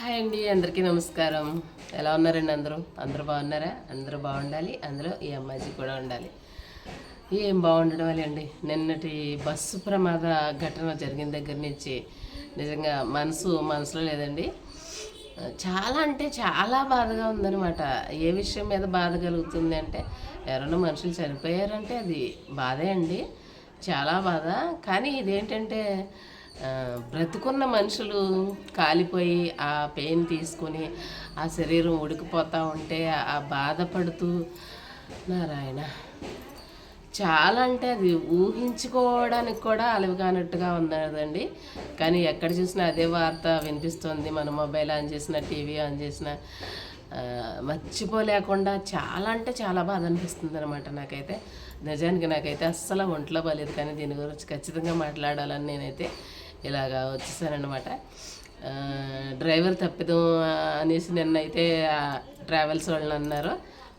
Hi అండి అందరికీ నమస్కారం. ఎలా ఉన్నారండి అందరూ? అందరూ బాగున్నారా? అందరూ బాగుండాలి. అందులో ఈ అమ్మాజీ కూడా ఉండాలి. ఏం బాగుండడం అండి? నిన్నటి బస్సు ప్రమాద ఘటన జరిగిన దగ్గర నుంచి నిజంగా మనసు మనసులో లేదండి. చాలా అంటే చాలా బాధగా ఉందనమాట ఏ విషయం మీద బాధ కలుగుతుంది అంటే ఎవరైనా మనుషులు చనిపోయారంటే అది బాధే అండి. చాలా బాధ. కానీ ఇదేంటంటే బ్రతుకున్న మనుషులు కాలిపోయి ఆ పెయిన్ తీసుకొని ఆ శరీరం ఉడికిపోతూ ఉంటే ఆ బాధపడుతూ నారాయణ. చాలా అంటే అది ఊహించుకోవడానికి కూడా అలవి కానట్టుగా ఉన్నదండి. కానీ ఎక్కడ చూసినా అదే వార్త వినిపిస్తుంది. మన మొబైల్ ఆన్ చేసిన టీవీ ఆన్ చేసిన మర్చిపోలేకుండా చాలా అంటే చాలా బాధ అనిపిస్తుంది అనమాట నాకైతే. నిజానికి నాకైతే అస్సలు ఒంట్లో బాలేదు కానీ దీని గురించి ఖచ్చితంగా మాట్లాడాలని నేనైతే ఇలాగా వచ్చేసానమాట డ్రైవర్ తప్పిదం అనేసి నిన్నైతే అయితే ట్రావెల్స్ వాళ్ళని అన్నారు.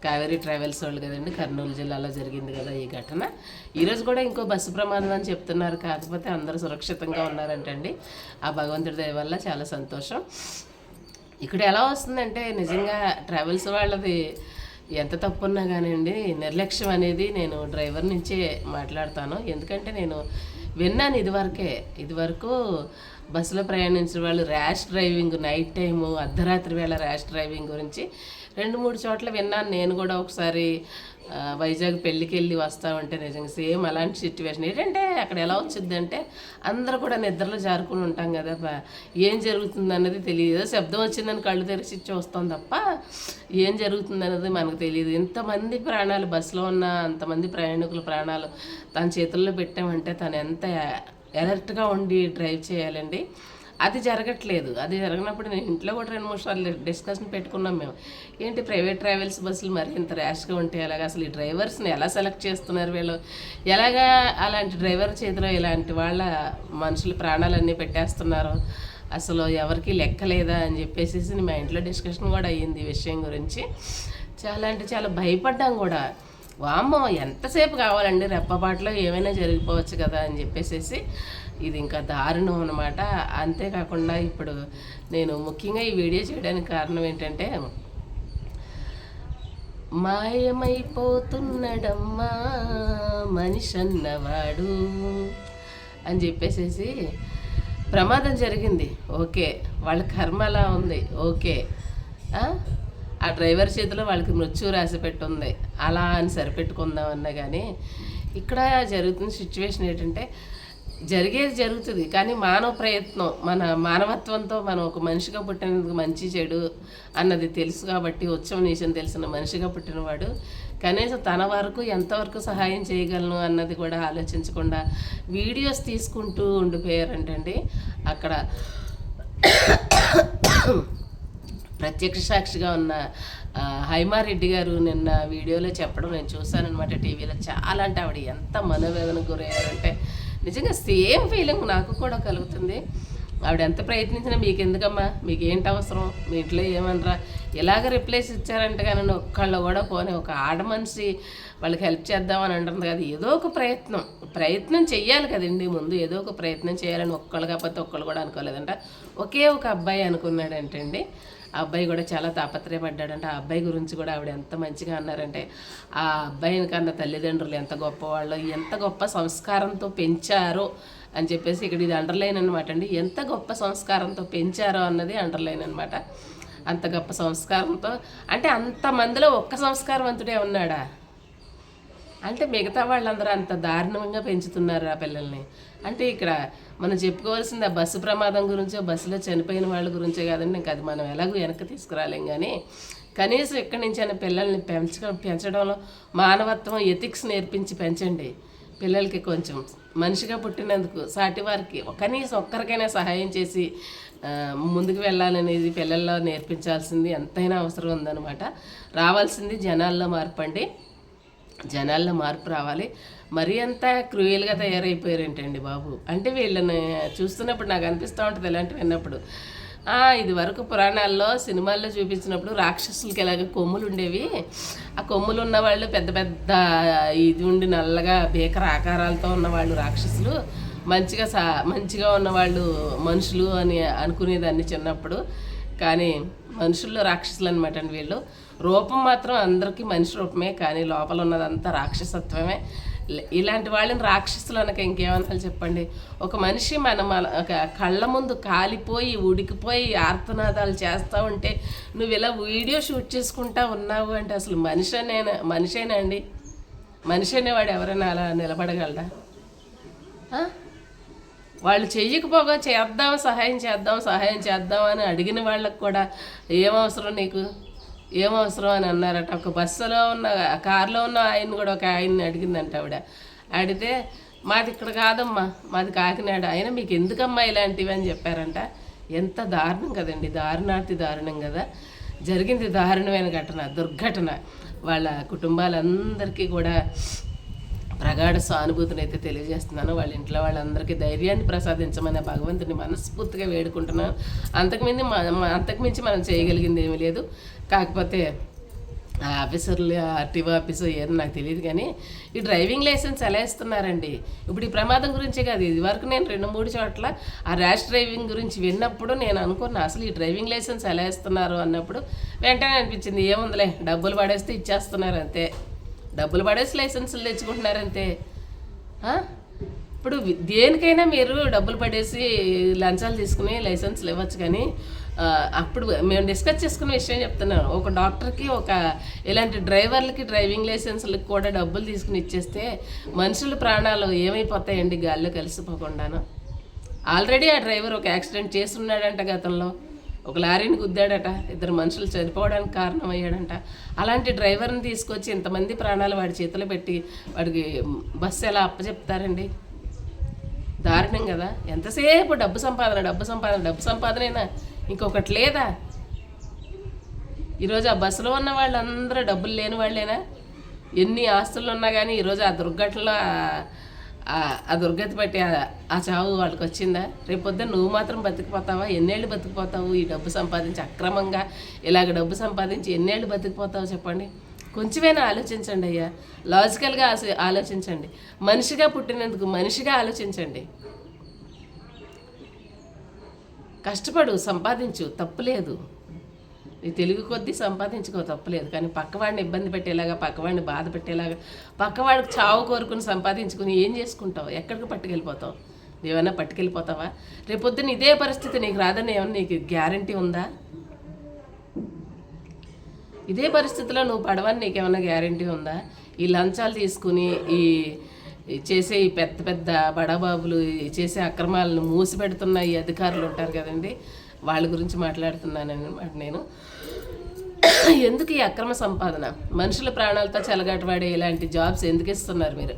కావేరీ ట్రావెల్స్ వాళ్ళు కదండి కర్నూలు జిల్లాలో జరిగింది కదా ఈ ఘటన. ఈరోజు కూడా ఇంకో బస్సు ప్రమాదం అని చెప్తున్నారు. కాకపోతే అందరూ సురక్షితంగా ఉన్నారంటండి. ఆ భగవంతుడి దయ వల్ల చాలా సంతోషం. ఇక్కడ ఎలా వస్తుందంటే నిజంగా ట్రావెల్స్ వాళ్ళది ఎంత తప్పున్నా కానివ్వండి నిర్లక్ష్యం అనేది నేను డ్రైవర్ నుంచే మాట్లాడతాను. ఎందుకంటే నేను విన్నాను ఇదివరకే. ఇదివరకు బస్సులో ప్రయాణించిన వాళ్ళు ర్యాష్ డ్రైవింగ్ నైట్ టైము అర్ధరాత్రి వేళ ర్యాష్ డ్రైవింగ్ గురించి రెండు మూడు చోట్ల విన్నాను. నేను కూడా ఒకసారి వైజాగ్ పెళ్ళికి వెళ్ళి వస్తామంటే నిజంగా సేమ్ అలాంటి సిచ్యువేషన్ ఏంటంటే అక్కడ ఎలా వచ్చింది అంటే అందరూ కూడా నిద్రలో జారుకుని ఉంటాం కదా ఏం జరుగుతుంది అన్నది తెలియదు. ఏదో శబ్దం వచ్చిందని కళ్ళు తెరిచి చూస్తాం తప్ప ఏం జరుగుతుంది అన్నది మనకు తెలియదు. ఇంతమంది ప్రాణాలు బస్సులో ఉన్న అంతమంది ప్రయాణికుల ప్రాణాలు తన చేతుల్లో పెట్టామంటే తను ఎంత అలర్ట్గా ఉండి డ్రైవ్ చేయాలండి. అది జరగట్లేదు. అది జరగనప్పుడు నేను ఇంట్లో కూడా రెండు మూడు సార్లు డిస్కషన్ పెట్టుకున్నాం మేము. ఏంటి ప్రైవేట్ ట్రావెల్స్ బస్సులు మరి ఇంత ర్యాష్గా ఉంటే అలాగా అసలు ఈ డ్రైవర్స్ని ఎలా సెలెక్ట్ చేస్తున్నారు వీళ్ళు? ఎలాగా అలాంటి డ్రైవర్ చేతిలో ఇలాంటి వాళ్ళ మనుషులు ప్రాణాలన్నీ పెట్టేస్తున్నారు? అసలు ఎవరికి లెక్కలేదా అని చెప్పేసి మా ఇంట్లో డిస్కషన్ కూడా అయ్యింది ఈ విషయం గురించి. చాలా అంటే చాలా భయపడ్డాం కూడా. వామ్మో ఎంతసేపు కావాలండి? రెప్పపాట్లో ఏమైనా జరిగిపోవచ్చు కదా అని చెప్పేసేసి ఇది ఇంకా దారుణం అనమాట అంతేకాకుండా ఇప్పుడు నేను ముఖ్యంగా ఈ వీడియో చేయడానికి కారణం ఏంటంటే మాయమైపోతున్నడమ్మా మనిషి అన్నవాడు అని చెప్పేసేసి ప్రమాదం జరిగింది. ఓకే వాళ్ళ కర్మ అలా ఉంది. ఓకే ఆ? ఆ డ్రైవర్ చేతిలో వాళ్ళకి మృత్యు రాసి పెట్టుంది. అలా అని సరిపెట్టుకుందామన్నా కానీ ఇక్కడ జరుగుతున్న సిచ్యువేషన్ ఏంటంటే జరిగేది జరుగుతుంది. కానీ మానవ ప్రయత్నం మన మానవత్వంతో మనం ఒక మనిషిగా పుట్టినందుకు మంచి చెడు అన్నది తెలుసు కాబట్టి ఉత్సవం నీచం తెలిసిన మనిషిగా పుట్టినవాడు కనీసం తన వరకు ఎంతవరకు సహాయం చేయగలను అన్నది కూడా ఆలోచించకుండా వీడియోస్ తీసుకుంటూ ఉండిపోయారంటండి. అక్కడ ప్రత్యక్ష సాక్షిగా ఉన్న హైమారెడ్డి గారు నిన్న వీడియోలో చెప్పడం నేను చూశానమాట టీవీలో. చాలా అంటే ఆవిడ ఎంత మనోవేదనకు గురయ్యారంటే నిజంగా సేమ్ ఫీలింగ్ నాకు కూడా కలుగుతుంది. ఆవిడ ఎంత ప్రయత్నించినా మీకు ఎందుకమ్మా మీకు ఏంటి అవసరం? మీ ఇంట్లో ఏమనరా? ఇలాగ రిప్లేస్ ఇచ్చారంటే కానీ ఒక్కళ్ళు కూడా పోనీ ఒక ఆడ మనిషి వాళ్ళకి హెల్ప్ చేద్దామని అంటుంది కదా ఏదో ఒక ప్రయత్నం. ప్రయత్నం చెయ్యాలి కదండి ముందు ఏదో ఒక ప్రయత్నం చేయాలని ఒక్కళ్ళు కాకపోతే ఒక్కళ్ళు కూడా అనుకోలేదంట. ఒకే ఒక అబ్బాయి అనుకున్నాడంటండి. ఆ అబ్బాయి కూడా చాలా తాపత్రయపడ్డాడంట. ఆ అబ్బాయి గురించి కూడా ఆవిడ ఎంత మంచిగా అన్నారంటే ఆ అబ్బాయిని కన్నా తల్లిదండ్రులు ఎంత గొప్పవాళ్ళు ఎంత గొప్ప సంస్కారంతో పెంచారో అని చెప్పేసి ఇక్కడ ఇది అండర్లైన్ అనమాట అండి. ఎంత గొప్ప సంస్కారంతో పెంచారో అన్నది అండర్లైన్ అనమాట అంత గొప్ప సంస్కారంతో అంటే అంతమందిలో ఒక్క సంస్కారవంతుడే ఉన్నాడా? అంటే మిగతా వాళ్ళందరూ అంత దారుణంగా పెంచుతున్నారు ఆ పిల్లల్ని. అంటే ఇక్కడ మనం చెప్పుకోవాల్సింది ఆ బస్సు ప్రమాదం గురించో బస్సులో చనిపోయిన వాళ్ళ గురించే కాదండి. ఇంకా అది మనం ఎలాగో వెనక్కి తీసుకురాలేం కానీ కనీసం ఇక్కడి నుంచి అయినా పిల్లల్ని పెంచడం పెంచడంలో మానవత్వం ఎథిక్స్ నేర్పించి పెంచండి. పిల్లలకి కొంచెం మనిషిగా పుట్టినందుకు సాటి వారికి కనీసం ఒక్కరికైనా సహాయం చేసి ముందుకు వెళ్ళాలనేది పిల్లల్లో నేర్పించాల్సింది ఎంతైనా అవసరం ఉందన్నమాట. రావాల్సింది జనాల్లో మార్పండి జనాల్లో మార్పు రావాలి. మరీ అంత క్రూయల్గా తయారైపోయారేంటండి బాబు? అంటే వీళ్ళని చూస్తున్నప్పుడు నాకు అనిపిస్తూ ఉంటుంది ఇలాంటివి విన్నప్పుడు. ఇది వరకు పురాణాల్లో సినిమాల్లో చూపించినప్పుడు రాక్షసులకి ఎలాగ కొమ్ములు ఉండేవి? ఆ కొమ్ములు ఉన్నవాళ్ళు పెద్ద పెద్ద ఇది ఉండి నల్లగా భీకర ఆకారాలతో ఉన్న వాళ్ళు రాక్షసులు. మంచిగా సా మంచిగా ఉన్నవాళ్ళు మనుషులు అని అనుకునేదాన్ని చిన్నప్పుడు. కానీ మనుషుల్లో రాక్షసులు అనమాట అండి వీళ్ళు. రూపం మాత్రం అందరికీ మనిషి రూపమే కానీ లోపల ఉన్నదంతా రాక్షసత్వమే ఇలాంటి వాళ్ళని రాక్షసులు అనక ఇంకేమనాలి చెప్పండి? ఒక మనిషి మన ఒక కళ్ళ ముందు కాలిపోయి ఉడికిపోయి ఆర్తనాదాలు చేస్తూ ఉంటే నువ్వు ఇలా వీడియో షూట్ చేసుకుంటా ఉన్నావు అంటే అసలు మనిషి అనే మనిషేనా అండి? మనిషి అనేవాడు ఎవరైనా అలా నిలబడగలడా? వాళ్ళు చెయ్యకపోగా చేద్దాం సహాయం చేద్దాం సహాయం చేద్దాం అని అడిగిన వాళ్ళకి కూడా ఏం అవసరం నీకు? ఏం అవసరం అని అన్నారట. ఒక బస్సులో ఉన్న కారులో ఉన్న ఆయన కూడా ఒక ఆయన్ని అడిగిందంట ఆవిడ. అడిగితే మాది ఇక్కడ కాదమ్మా మాది కాకినాడ. ఆయన మీకు ఎందుకమ్మా ఇలాంటివి అని చెప్పారంట. ఎంత దారుణం కదండి దారుణాతి దారుణం కదా. జరిగింది దారుణమైన ఘటన దుర్ఘటన. వాళ్ళ కుటుంబాలందరికీ కూడా ప్రగాఢ సానుభూతిని అయితే తెలియజేస్తున్నాను. వాళ్ళ ఇంట్లో వాళ్ళందరికీ ధైర్యాన్ని ప్రసాదించమని భగవంతుని మనస్ఫూర్తిగా వేడుకుంటున్నాను. అంతకుమించి అంతకుమించి మనం చేయగలిగింది ఏమీ లేదు. కాకపోతే ఆ ఆఫీసర్లు ఆర్టీఓ ఆఫీసు ఏదో నాకు తెలియదు కానీ ఈ డ్రైవింగ్ లైసెన్స్ ఎలా ఇస్తున్నారండి? ఇప్పుడు ఈ ప్రమాదం గురించే కాదు ఇది వరకు నేను రెండు మూడు చోట్ల ఆ ర్యాష్ డ్రైవింగ్ గురించి విన్నప్పుడు నేను అనుకున్నా అసలు ఈ డ్రైవింగ్ లైసెన్స్ ఎలా ఇస్తున్నారు అన్నప్పుడు వెంటనే అనిపించింది ఏముందిలే డబ్బులు పడేస్తే ఇచ్చేస్తున్నారు అంతే. డబ్బులు పడేసి లైసెన్సులు తెచ్చుకుంటున్నారంతే. ఇప్పుడు దేనికైనా మీరు డబ్బులు పడేసి లంచాలు తీసుకుని లైసెన్సులు ఇవ్వచ్చు కానీ అప్పుడు మేము డిస్కస్ చేసుకున్న విషయం చెప్తున్నాను ఒక డాక్టర్కి ఒక ఇలాంటి డ్రైవర్లకి డ్రైవింగ్ లైసెన్స్లకి కూడా డబ్బులు తీసుకుని ఇచ్చేస్తే మనుషుల ప్రాణాలు ఏమైపోతాయండి గాల్లో కలిసిపోకుండాను? ఆల్రెడీ ఆ డ్రైవర్ ఒక యాక్సిడెంట్ చేస్తున్నాడంట గతంలో. ఒక లారీని గుద్దాడట. ఇద్దరు మనుషులు చనిపోవడానికి కారణమయ్యాడంట. అలాంటి డ్రైవర్ని తీసుకొచ్చి ఇంతమంది ప్రాణాలు వాడి చేతిలో పెట్టి వాడికి బస్సు ఎలా అప్పచెప్తారండి? దారుణం కదా. ఎంతసేపు డబ్బు సంపాదన డబ్బు సంపాదన డబ్బు సంపాదనైనా ఇంకొకటి లేదా? ఈరోజు ఆ బస్సులో ఉన్న వాళ్ళందరూ డబ్బులు లేని వాళ్ళేనా? ఎన్ని ఆస్తులు ఉన్నా కానీ ఈరోజు ఆ దుర్ఘటనలో ఆ- దుర్గతి పట్టి ఆ- చావు వాళ్ళకి వచ్చిందా? రేపొద్దు నువ్వు మాత్రం బతికిపోతావా? ఎన్నేళ్ళు బతికిపోతావు? ఈ డబ్బు సంపాదించి అక్రమంగా ఇలాగ డబ్బు సంపాదించి ఎన్నేళ్ళు బతికిపోతావు చెప్పండి. కొంచెమైనా ఆలోచించండి అయ్యా. లాజికల్గా ఆలోచించండి. మనిషిగా పుట్టినందుకు మనిషిగా ఆలోచించండి. కష్టపడు సంపాదించు తప్పులేదు నీ తెలుగు కొద్దీ సంపాదించుకో తప్పలేదు. కానీ పక్కవాడిని ఇబ్బంది పెట్టేలాగా పక్కవాడిని బాధ పెట్టేలాగా పక్కవాడికి చావు కోరుకుని సంపాదించుకుని ఏం చేసుకుంటావు? ఎక్కడికి పట్టుకెళ్ళిపోతావు? ఏమైనా పట్టుకెళ్ళిపోతావా? రేపొద్దున ఇదే పరిస్థితి నీకు రాదని ఏమన్నా నీకు గ్యారంటీ ఉందా? ఇదే పరిస్థితిలో నువ్వు పడవని ఏమైనా గ్యారంటీ ఉందా? ఈ లంచాలు తీసుకుని ఈ చేసే ఈ పెద్ద పెద్ద బడాబాబులు చేసే అక్రమాలను మూసిపెడుతున్న ఈ అధికారులు ఉంటారు కదండి. వాళ్ళ గురించి మాట్లాడుతున్నాను అనమాట నేను. ఎందుకు ఈ అక్రమ సంపాదన? మనుషుల ప్రాణాలతో చెలగాటవాడే ఇలాంటి జాబ్స్ ఎందుకు ఇస్తున్నారు మీరు?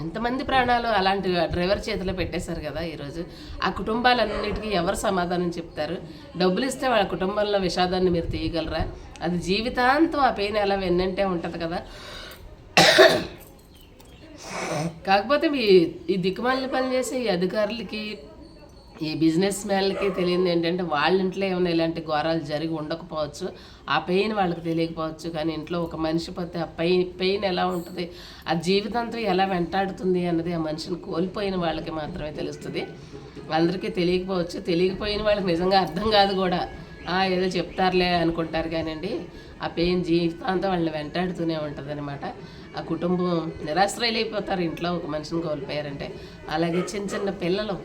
ఎంతమంది ప్రాణాలు అలాంటి డ్రైవర్ చేతిలో పెట్టేశారు కదా ఈరోజు. ఆ కుటుంబాలన్నిటికీ ఎవరు సమాధానం చెప్తారు? డబ్బులు ఇస్తే వాళ్ళ కుటుంబంలో విషాదాన్ని మీరు తీయగలరా? అది జీవితాంతం ఆ పెయిన్ ఎలా వెన్నంటే ఉంటుంది కదా. కాకపోతే మీ ఈ దిక్కుమాలిన పని చేసే ఈ అధికారులకి ఈ బిజినెస్ మ్యాన్లకి తెలియదు ఏంటంటే వాళ్ళ ఇంట్లో ఏమైనా ఇలాంటి ఘోరాలు జరిగి ఉండకపోవచ్చు ఆ పెయిన్ వాళ్ళకి తెలియకపోవచ్చు. కానీ ఇంట్లో ఒక మనిషి పోతే ఆ పెయిన్ పెయిన్ ఎలా ఉంటుంది? ఆ జీవితాంతం ఎలా వెంటాడుతుంది అన్నది ఆ మనిషిని కోల్పోయిన వాళ్ళకి మాత్రమే తెలుస్తుంది. అందరికీ తెలియకపోవచ్చు. తెలియకపోయిన వాళ్ళకి నిజంగా అర్థం కాదు కూడా. ఏదో చెప్తారులే అనుకుంటారు కానివ్వండి ఆ పెయిన్ జీవితాంతం వాళ్ళని వెంటాడుతూనే ఉంటుంది అనమాట ఆ కుటుంబం నిరాశ్రయులైపోతారు ఇంట్లో ఒక మనిషిని కోల్పోయారంటే. అలాగే చిన్న చిన్న పిల్లలు.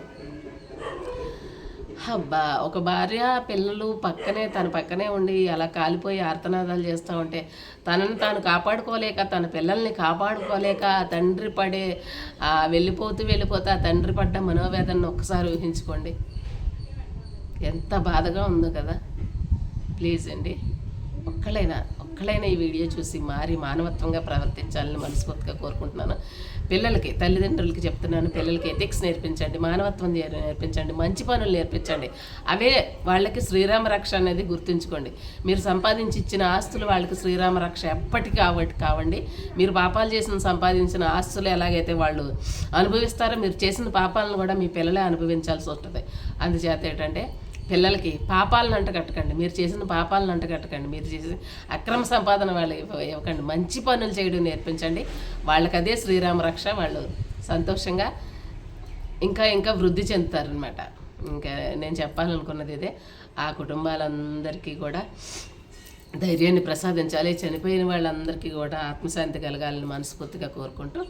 అబ్బా ఒక భార్య పిల్లలు పక్కనే తన పక్కనే ఉండి అలా కాలిపోయి ఆర్తనాదాలు చేస్తూ ఉంటే తనని తాను కాపాడుకోలేక తన పిల్లల్ని కాపాడుకోలేక ఆ తండ్రి పడే వెళ్ళిపోతూ వెళ్ళిపోతే ఆ తండ్రి పడ్డ మనోవేదనను ఒక్కసారి ఊహించుకోండి. ఎంత బాధగా ఉందో కదా. ప్లీజ్ అండి. ఒక్కళ్ళైనా ఒక్కళ్ళైనా ఈ వీడియో చూసి మారి మానవత్వంగా ప్రవర్తించాలని మనస్ఫూర్తిగా కోరుకుంటున్నాను. పిల్లలకి తల్లిదండ్రులకి చెప్తున్నాను పిల్లలకి ఎథిక్స్ నేర్పించండి మానవత్వం నేర్పించండి మంచి పనులు నేర్పించండి. అవే వాళ్ళకి శ్రీరామ రక్ష అనేది గుర్తుంచుకోండి. మీరు సంపాదించి ఇచ్చిన ఆస్తులు వాళ్ళకి శ్రీరామ రక్ష ఎప్పటికీ కావటి కావండి. మీరు పాపాలు చేసిన సంపాదించిన ఆస్తులు ఎలాగైతే వాళ్ళు అనుభవిస్తారో మీరు చేసిన పాపాలను కూడా మీ పిల్లలే అనుభవించాల్సి ఉంటుంది అందుచేత ఏంటంటే పిల్లలకి పాపాలను అంటగట్టకండి మీరు చేసిన పాపాలను అంటగట్టకండి మీరు చేసిన అక్రమ సంపాదన వాళ్ళు ఇవ్వకండి. మంచి పనులు చేయడం నేర్పించండి. వాళ్ళకి అదే శ్రీరామ రక్ష. వాళ్ళు సంతోషంగా ఇంకా ఇంకా వృద్ధి చెందుతారనమాట ఇంకా నేను చెప్పాలనుకున్నది ఇదే. ఆ కుటుంబాలందరికీ కూడా ధైర్యాన్ని ప్రసాదించాలి. చనిపోయిన వాళ్ళందరికీ కూడా ఆత్మశాంతి కలగాలని మనస్ఫూర్తిగా కోరుకుంటూ